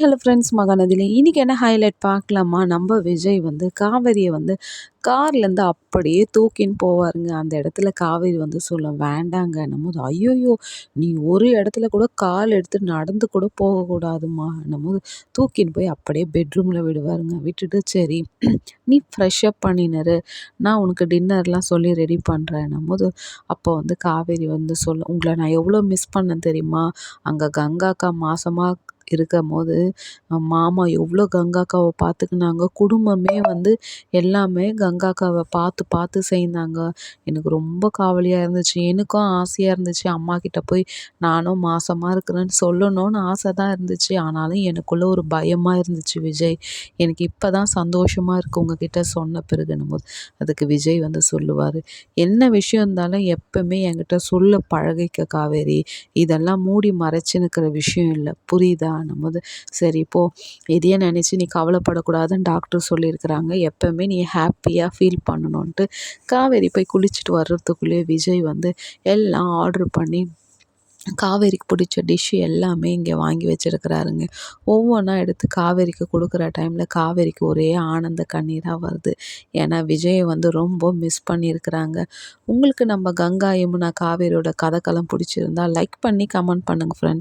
Hello friends மகாநதியில் இன்றைக்கி என்ன highlight பார்க்கலாமா? நம்ம விஜய் வந்து காவேரியை வந்து கார்லேருந்து அப்படியே தூக்கின்னு போவாருங்க. அந்த இடத்துல காவேரி வந்து சொல்ல வேண்டாங்க நம்ம ஐயோயோ நீ ஒரு இடத்துல கூட கால் எடுத்து நடந்து கூட போகக்கூடாதுமா நம்ம தூக்கின்னு போய் அப்படியே பெட்ரூமில் விடுவாருங்க. விட்டுட்டு சரி நீ ஃப்ரெஷ் அப் பண்ணினரு நான் உனக்கு டின்னர்லாம் சொல்லி ரெடி பண்ணுறேன் நம்மது அப்போ வந்து காவேரி வந்து சொல்ல உங்களை நான் எவ்வளோ மிஸ் பண்ணேன் தெரியுமா? அங்கே கங்காக்கா இருக்கும் போது மாமா எவ்வளோ கங்காக்காவை பார்த்துக்கினாங்க குடும்பமே வந்து எல்லாமே கங்காக்காவை பார்த்து பார்த்து செய்தாங்க எனக்கு ரொம்ப காவலியாக இருந்துச்சு. எனக்கும் ஆசையாக இருந்துச்சு. அம்மா கிட்ட போய் நானும் மாசமாக இருக்கிறேன்னு சொல்லணும்னு ஆசை தான் இருந்துச்சு. ஆனாலும் எனக்குள்ளே ஒரு பயமாக இருந்துச்சு விஜய். எனக்கு இப்போ தான் சந்தோஷமாக இருக்குது உங்ககிட்ட சொன்ன பிறகுன்னும் போது அதுக்கு விஜய் வந்து சொல்லுவார் என்ன விஷயம் இருந்தாலும் எப்பவுமே என்கிட்ட சொல்ல பழகிக்க காவேரி. இதெல்லாம் மூடி மறைச்சுன்னுக்கிற விஷயம் இல்லை. புரியுதா? நம்ம சரி போ இதையே நினச்சி நீ கவலைப்படக்கூடாதுன்னு டாக்டர் சொல்லியிருக்கிறாங்க. எப்போவுமே நீ ஹாப்பியாக ஃபீல் பண்ணணுன்ட்டு காவேரி போய் குளிச்சுட்டு வர்றதுக்குள்ளேயே விஜய் வந்து எல்லாம் ஆர்ட்ரு பண்ணி காவேரிக்கு பிடிச்ச டிஷ்ஷு எல்லாமே இங்கே வாங்கி வச்சுருக்கிறாருங்க. ஒவ்வொன்றா எடுத்து காவேரிக்கு கொடுக்குற டைமில் காவேரிக்கு ஒரே ஆனந்த கண்ணீராக வருது. ஏன்னா விஜயை வந்து ரொம்ப மிஸ் பண்ணியிருக்கிறாங்க. உங்களுக்கு நம்ம கங்கா யமுனா காவேரியோட கதைக்களம் பிடிச்சிருந்தா லைக் பண்ணி கமெண்ட் பண்ணுங்கள் ஃப்ரெண்ட்